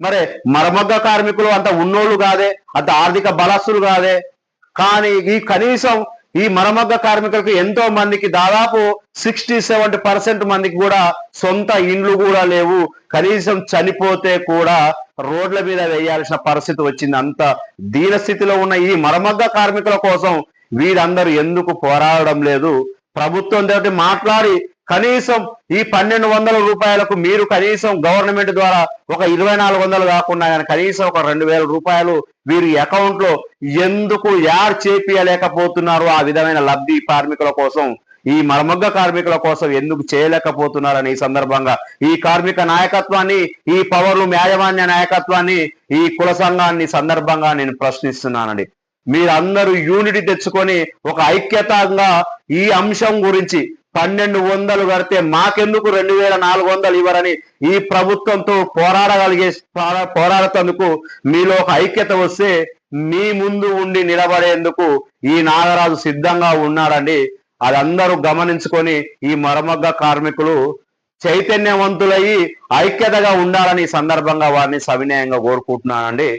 మరి మరమగ్గ కార్మికులు అంత ఉన్నోళ్ళు కాదే అంత ఆర్థిక బలస్సులు కాదే. కానీ ఈ కనీసం ఈ మరమగ్గ కార్మికులకు ఎంతో మందికి దాదాపు సిక్స్టీ సెవెంటీ పర్సెంట్ మందికి కూడా సొంత ఇండ్లు కూడా లేవు. కనీసం చనిపోతే కూడా రోడ్ల మీద వేయాల్సిన పరిస్థితి వచ్చింది. అంత దీనస్థితిలో ఉన్న ఈ మరమగ్గ కార్మికుల కోసం వీరందరూ ఎందుకు పోరాడడం లేదు? ప్రభుత్వం తోటి మాట్లాడి కనీసం ఈ పన్నెండు వందల రూపాయలకు మీరు కనీసం గవర్నమెంట్ ద్వారా ఒక ఇరవై నాలుగు వందలు కాకుండా కానీ కనీసం ఒక రెండు వేల రూపాయలు వీరి అకౌంట్లో ఎందుకు యాడ్ చేపియలేకపోతున్నారు ఆ విధమైన లబ్ధి కార్మికుల కోసం ఈ మరమగ్గ కార్మికుల కోసం ఎందుకు చేయలేకపోతున్నారని ఈ సందర్భంగా ఈ కార్మిక నాయకత్వాన్ని ఈ పవర్లు యాజమాన్య నాయకత్వాన్ని ఈ కుల సంఘాన్ని సందర్భంగా నేను ప్రశ్నిస్తున్నానండి. మీరందరూ యూనిటీ తెచ్చుకొని ఒక ఐక్యతంగా ఈ అంశం గురించి పన్నెండు వందలు కడితే మాకెందుకు రెండు వేల నాలుగు వందలు ఇవ్వరని ఈ ప్రభుత్వంతో పోరాడగలిగే పోరాడుతందుకు మీలో ఒక ఐక్యత వస్తే మీ ముందు ఉండి నిలబడేందుకు ఈ నాగరాజు సిద్ధంగా ఉన్నాడండి. అది అందరూ గమనించుకొని ఈ మరమగ్గ కార్మికులు చైతన్యవంతులయ్యి ఐక్యతగా ఉండాలని సందర్భంగా వారిని సవినయంగా కోరుకుంటున్నానండి.